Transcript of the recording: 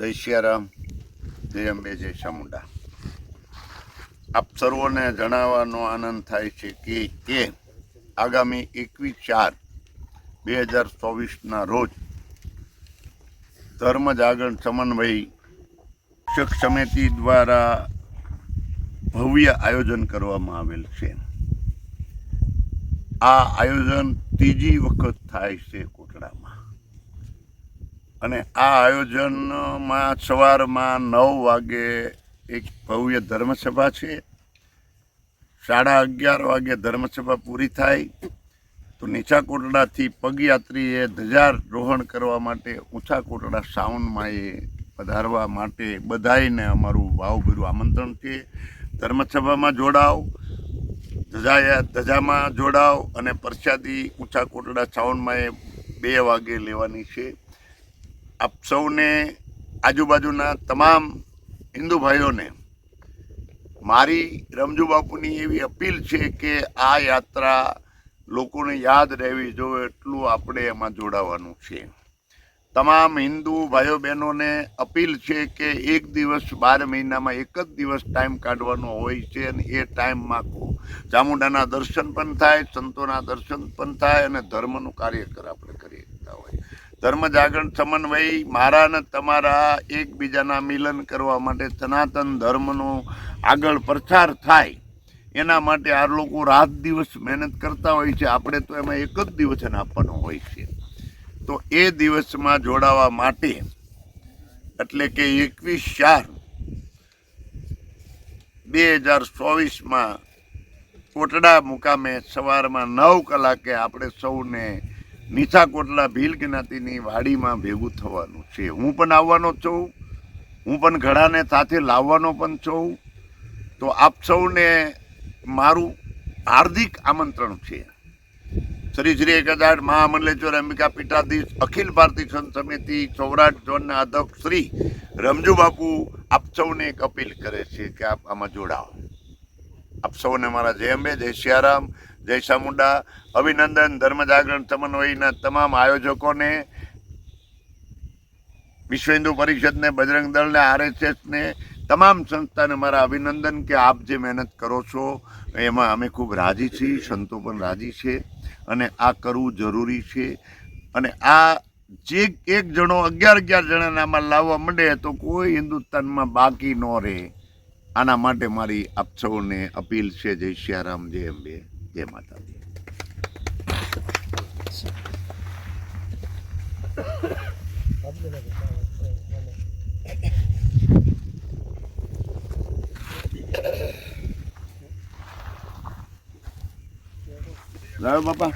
જય સિયારામ જય અંબે ચામુંડા. આપ સર્વોને જણાવવાનો આનંદ થાય છે કે કે આગામી એકવીસ ચાર બે હજાર ચોવીસના રોજ ધર્મ જાગરણ સમન્વય શિક્ષક સમિતિ દ્વારા ભવ્ય આયોજન કરવામાં આવેલ છે. આ આયોજન ત્રીજી વખત થાય છે અને આ આયોજનમાં સવારમાં નવ વાગે એક ભવ્ય ધર્મસભા છે. સાડા અગિયાર વાગે ધર્મસભા પૂરી થાય. તો નીચા કોટડાથી પગયાત્રીએ ધ્વજારોહણ કરવા માટે ઊંચા કોટડા સાઉન્ડમાં પધારવા માટે બધાઈને અમારું ભાવભર્યું આમંત્રણ છે. ધર્મસભામાં જોડાવ ધજા ધજામાં જોડાવ અને પ્રસાદી ઊંચા કોટડા સાઉન્ડમાં એ બે વાગે લેવાની છે. આપ સૌને આજુબાજુના તમામ હિન્દુ ભાઈઓને મારી રમજુ બાપુની એવી અપીલ છે કે આ યાત્રા લોકોને યાદ રહેવી જોઈએ, એટલું આપણે એમાં જોડાવાનું છે. તમામ હિન્દુ ભાઈઓ બહેનોને અપીલ છે કે એક દિવસ બાર મહિનામાં એક જ દિવસ ટાઈમ કાઢવાનો હોય છે અને એ ટાઈમમાં ચામુંડાના દર્શન પણ થાય, સંતોના દર્શન પણ થાય અને ધર્મનું કાર્યકર આપણે કરી શકતા હોય. ધર્મ જાગરણ સમન્વય મારા અને તમારા એકબીજાના મિલન કરવા માટે સનાતન ધર્મનો આગળ પ્રચાર થાય, એના માટે આ લોકો રાત દિવસ મહેનત કરતા હોય છે. આપણે તો એમાં એક જ દિવસ એને આપવાનો હોય છે. તો એ દિવસમાં જોડાવા માટે, એટલે કે એકવીસ ચાર બે હજાર ચોવીસમાં કોટડા મુકામે સવારમાં નવ કલાકે આપણે સૌને નીચા કોટડા ભીલ જ્ઞાતિની વાડીમાં ભેગું થવાનું છે. હું પણ આવવાનો છું. હું પણ ઘડાને સાથે લાવવાનો પણ છું. તો આપ સૌને મારું હાર્દિક આમંત્રણ છે. શ્રી શ્રી એક હજાર મહામંડલેશ્વર અંબિકા પીઠાધીશ અખિલ ભારતીય સંત સમિતિ સૌરાષ્ટ્ર ઝોનના અધ્યક્ષ શ્રી રમજુ બાપુ આપ સૌને એક અપીલ કરે છે કે આપ આમાં જોડાઓ. આપ સૌને મારા જય અંબે, જય સિયારામ જય ચામુંડા. અભિનંદન ધર્મ જાગરણ સમન્વયના તમામ આયોજકોને, વિશ્વ હિન્દુ પરિષદને, બજરંગ દળને, આરએસએસને, તમામ સંસ્થાને મારા અભિનંદન કે આપ જે મહેનત કરો છો, એમાં અમે ખૂબ રાજી છીએ, સંતો પણ રાજી છે અને આ કરવું જરૂરી છે. અને આ જે એક જણો અગિયાર અગિયાર જણાને આમાં લાવવા માંડે તો કોઈ હિન્દુસ્તાનમાં બાકી ન રહે. આના માટે મારી આપ સૌને અપીલ છે, જય સિયારામ જય અંબે. જય માતાજી. લાવો બાપા.